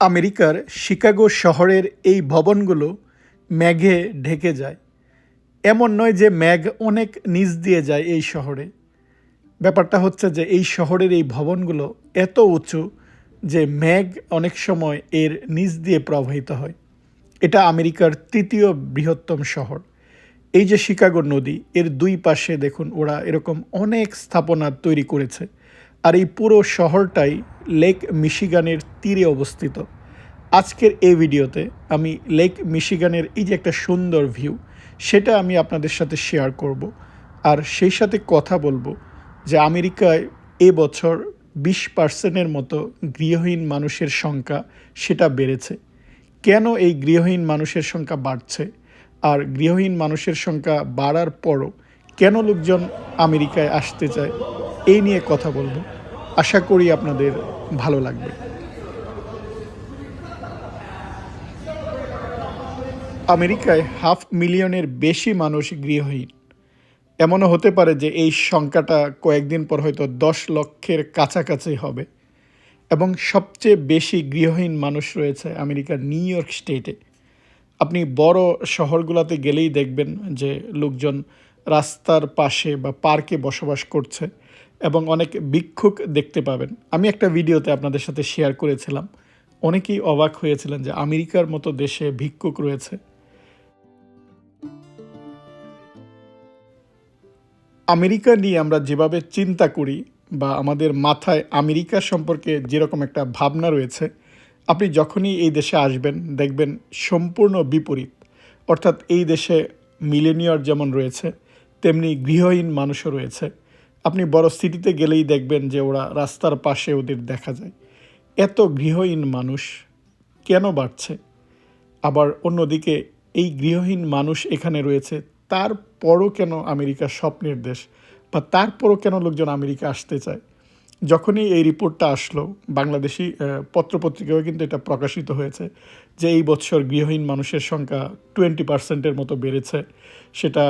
আমেরিকার শিকাগো শহরের এই ভবনগুলো মেঘে ঢেকে যায়। এমন নয় যে মেঘ অনেক নিচ দিয়ে যায় এই শহরে। ব্যাপারটা হচ্ছে যে এই শহরের এই ভবনগুলো এত উঁচু যে মেঘ অনেক সময় এর নিচ দিয়ে প্রবাহিত হয়। এটা আমেরিকার তৃতীয় বৃহত্তম শহর। এই যে শিকাগো নদী, এর দুই পাশে দেখুন ওরা এরকম অনেক স্থাপনা তৈরি করেছে। আর এই পুরো শহরটাই লেক মিশিগানের তীরে অবস্থিত। আজকের এই ভিডিওতে আমি লেক মিশিগানের এই যে একটা সুন্দর ভিউ সেটা আমি আপনাদের সাথে শেয়ার করব। আর সেই সাথে কথা বলব যে আমেরিকায় এবছর বিশ পার্সেন্টের মতো গৃহহীন মানুষের সংখ্যা সেটা বেড়েছে। কেন এই গৃহহীন মানুষের সংখ্যা বাড়ছে? আর গৃহহীন মানুষের সংখ্যা বাড়ার পরও কেন লোকজন আমেরিকায় আসতে চায়? এই নিয়ে কথা বলব। আশা করি আপনাদের ভালো লাগবে। আমেরিকায় হাফ মিলিয়নের বেশি মানুষ গৃহহীন। এমনও হতে পারে যে এই সংখ্যাটা কয়েকদিন পর হয়তো দশ লক্ষের কাছাকাছি হবে। এবং সবচেয়ে বেশি গৃহহীন মানুষ রয়েছে আমেরিকার নিউ ইয়র্ক স্টেটে। আপনি বড় শহরগুলোতে গেলেই দেখবেন যে লোকজন রাস্তার পাশে বা পার্কে বসবাস করছে এবং অনেক ভিক্ষুক দেখতে পাবেন। আমি একটা ভিডিওতে আপনাদের সাথে শেয়ার করেছিলাম। অনেকেই অবাক হয়েছিলেন যে আমেরিকার মতো দেশে ভিক্ষুক রয়েছে। আমেরিকা নিয়ে আমরা যেভাবে চিন্তা করি বা আমাদের মাথায় আমেরিকা সম্পর্কে যেরকম একটা ভাবনা রয়েছে, আপনি যখনই এই দেশে আসবেন, দেখবেন সম্পূর্ণ বিপরীত। অর্থাৎ এই দেশে মিলেনিয়র যেমন রয়েছে তেমনি গৃহহীন মানুষও রয়েছে। আপনি বড় স্থিতিতে গেলেই দেখবেন যে ওরা রাস্তার পাশে ওদের দেখা যায়। এত গৃহহীন মানুষ কেন বাড়ছে? আবার অন্যদিকে, এই গৃহহীন মানুষ এখানে রয়েছে, তারপরও কেন আমেরিকা স্বপ্নের দেশ? বা তারপরও কেন লোকজন আমেরিকা আসতে চায়? যখনই এই রিপোর্টটা আসলো, বাংলাদেশি পত্রপত্রিকাও কিন্তু এটা প্রকাশিত হয়েছে যে এই বছর গৃহহীন মানুষের সংখ্যা টোয়েন্টি পার্সেন্টের মতো বেড়েছে। সেটা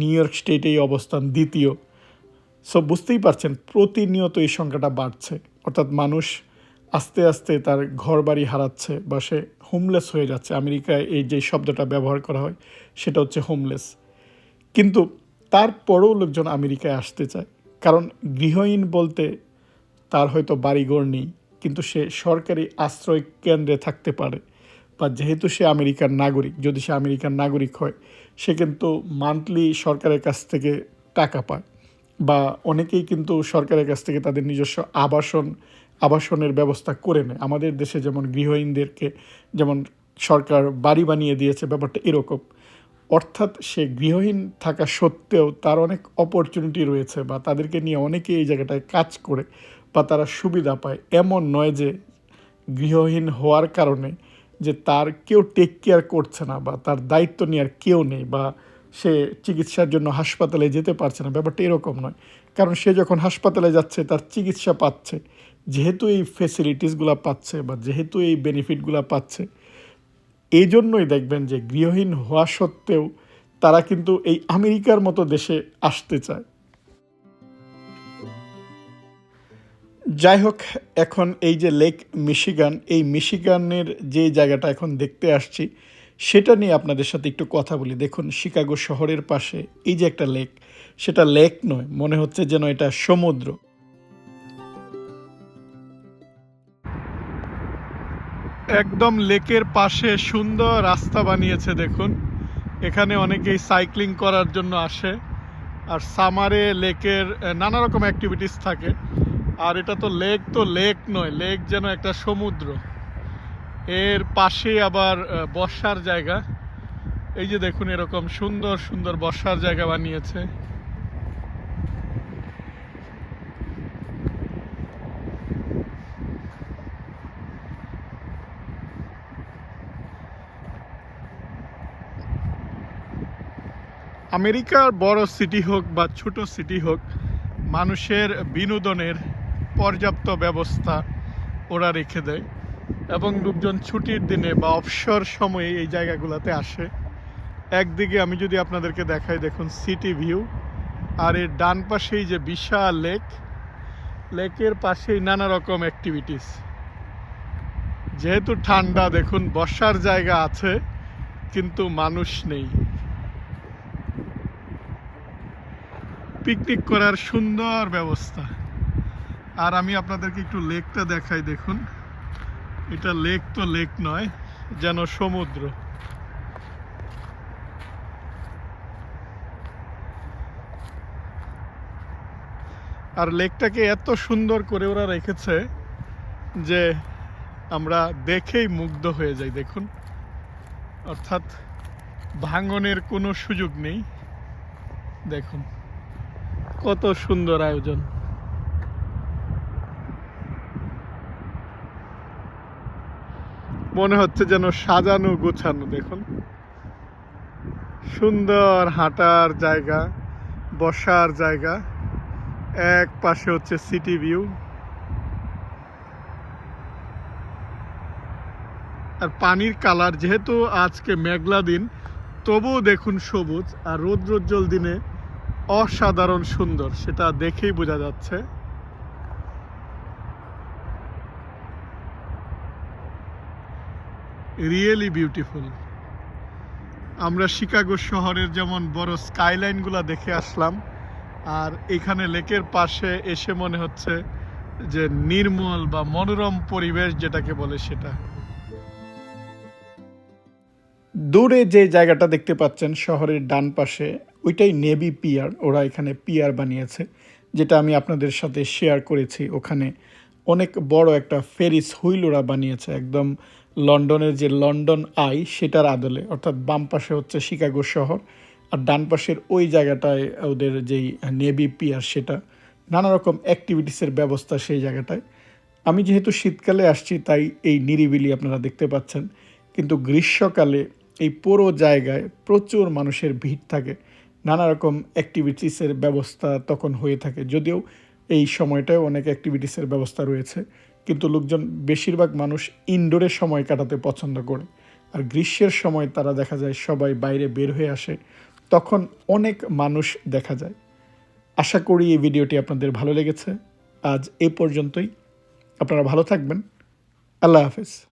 নিউ ইয়র্ক স্টেটেই অবস্থান দ্বিতীয়। সো বুঝতেই পারছেন, প্রতিনিয়ত এই সংখ্যাটা বাড়ছে। অর্থাৎ মানুষ আস্তে আস্তে তার ঘর বাড়ি হারাচ্ছে বা সে হোমলেস হয়ে যাচ্ছে। আমেরিকায় এই যে শব্দটা ব্যবহার করা হয়, সেটা হচ্ছে হোমলেস কিন্তু তারপরেও লোকজন আমেরিকায় আসতে চায়। কারণ গৃহহীন বলতে তার হয়তো বাড়িঘর নেই, কিন্তু সে সরকারি আশ্রয় কেন্দ্রে থাকতে পারে। বা যেহেতু সে আমেরিকার নাগরিক, যদি সে আমেরিকার নাগরিক হয়, সে কিন্তু মান্থলি সরকারের কাছ থেকে টাকা পায়। বা অনেকেই কিন্তু সরকারের কাছ থেকে তাদের নিজস্ব আবাসন, আবাসনের ব্যবস্থা করে নেয়। আমাদের দেশে যেমন গৃহহীনদেরকে যেমন সরকার বাড়ি বানিয়ে দিয়েছে, ব্যাপারটা এরকম। অর্থাৎ সে গৃহহীন থাকা সত্ত্বেও তার অনেক অপরচুনিটি রয়েছে বা তাদেরকে নিয়ে অনেকে এই জায়গাটায় কাজ করে। বা তারা সুবিধা পায়। এমন নয় যে গৃহহীন হওয়ার কারণে যে তার কেউ টেক কেয়ার করছে না বা তার দায়িত্ব নেওয়ার কেউ নেই বা সে চিকিৎসার জন্য হাসপাতালে যেতে পারছে না। ব্যাপারটা এরকম নয়। কারণ সে যখন হাসপাতালে যাচ্ছে, তার চিকিৎসা পাচ্ছে, যেহেতু এই ফেসিলিটিসগুলো পাচ্ছে বা যেহেতু এই বেনিফিটগুলো পাচ্ছে এই জন্যই দেখবেন যে গৃহহীন হওয়া সত্ত্বেও তারা কিন্তু এই আমেরিকার মতো দেশে আসতে চায়। যাই হোক এখন এই যে লেক মিশিগান এই মিশিগানের যে জায়গাটা এখন দেখতে আসছি, সেটা নিয়ে আপনাদের সাথে একটু কথা বলি। দেখুন, শিকাগো শহরের পাশে এই যে একটা লেক সেটা লেক নয়, মনে হচ্ছে যেন এটা সমুদ্র। একদম লেকের পাশে সুন্দর রাস্তা বানিয়েছে, দেখুন। এখানে অনেকেই সাইক্লিং করার জন্য আসে। আর সামারে লেকের নানা রকম অ্যাক্টিভিটিস থাকে। আর এটা তো লেক তো লেক নয়, লেক যেন একটা সমুদ্র। এর পাশে আবার বসার জায়গা। এই যে দেখুন এরকম সুন্দর সুন্দর বসার জায়গা বানিয়েছে। আমেরিকার বড় সিটি হোক বা ছোট সিটি হোক, মানুষের বিনোদনের পর্যাপ্ত ব্যবস্থা ওরা রেখে দেয় এবং লোকজন ছুটির দিনে বা অবসর সময়ে এই জায়গাগুলোতে আসে। একদিকে আমি যদি আপনাদেরকে দেখাই, দেখুন সিটি ভিউ, আর এর ডান পাশেই যে বিশাল লেক, লেকের পাশেই নানা রকম অ্যাক্টিভিটিস যেহেতু ঠান্ডা, দেখুন বসার জায়গা আছে, কিন্তু মানুষ নেই। পিকনিক করার সুন্দর ব্যবস্থা। আর আমি আপনাদেরকে একটু লেকটা দেখাই দেখুন। এটা লেক তো লেক নয়, যেন সমুদ্র। আর লেকটাকে এত সুন্দর করে ওরা রেখেছে যে আমরা দেখেই মুগ্ধ হয়ে যাই, দেখুন। অর্থাৎ ভাঙনের কোনো সুযোগ নেই, দেখুন। কত সুন্দর আয়োজন। মনে হচ্ছে যেন সাজানো গোছানো, দেখুন। সুন্দর হাঁটার জায়গা, বসার জায়গা। এক পাশে হচ্ছে সিটি ভিউ। আর পানির কালার যেহেতু আজকে মেঘলা দিন, তবুও দেখুন সবুজ আর রৌদ্রোজ্জ্বল দিনে অসাধারণ সুন্দর, সেটা দেখেই বোঝা যাচ্ছে। Really beautiful. আমরা শিকাগো শহরের যেমন বড় স্কাইলাইনগুলো দেখে আসলাম, আর এখানে লেকের পাশে এসে মনে হচ্ছে যে নির্মল বা মনোরম পরিবেশ যেটাকে বলে সেটা। দূরে যে জায়গাটা দেখতে পাচ্ছেন শহরের ডান পাশে, ওইটাই নেভি পিয়ার, ওরা এখানে পিয়ার বানিয়েছে, যেটা আমি আপনাদের সাথে শেয়ার করেছি। ওখানে অনেক বড় একটা ফেরিস হুইল ওরা বানিয়েছে, একদম লন্ডনের যে লন্ডন আই, সেটার আদলে, অর্থাৎ বাম পাশে হচ্ছে শিকাগো শহর আর ডান পাশের ওই জায়গাটায় ওদের যেই নেভি পিয়ার, সেটা নানা রকম অ্যাক্টিভিটিসের ব্যবস্থা সেই জায়গাটায়। আমি যেহেতু শীতকালে আসছি, তাই এই নিরিবিলি আপনারা দেখতে পাচ্ছেন। কিন্তু গ্রীষ্মকালে এই পুরো জায়গায় প্রচুর মানুষের ভিড় থাকে। নানা রকম অ্যাক্টিভিটিসের ব্যবস্থা তখন হয়ে থাকে। যদিও এই সময়টায় অনেক অ্যাক্টিভিটিসের ব্যবস্থা রয়েছে। কিন্তু লোকজন বেশিরভাগ মানুষ ইনডোরে সময় কাটাতে পছন্দ করে। আর গ্রীষ্মের সময় তারা দেখা যায় সবাই বাইরে বের হয়ে আসে, তখন অনেক মানুষ দেখা যায়। আশা করি এই ভিডিওটি আপনাদের ভালো লেগেছে। আজ এ পর্যন্তই। আপনারা ভালো থাকবেন। আল্লাহ হাফেজ।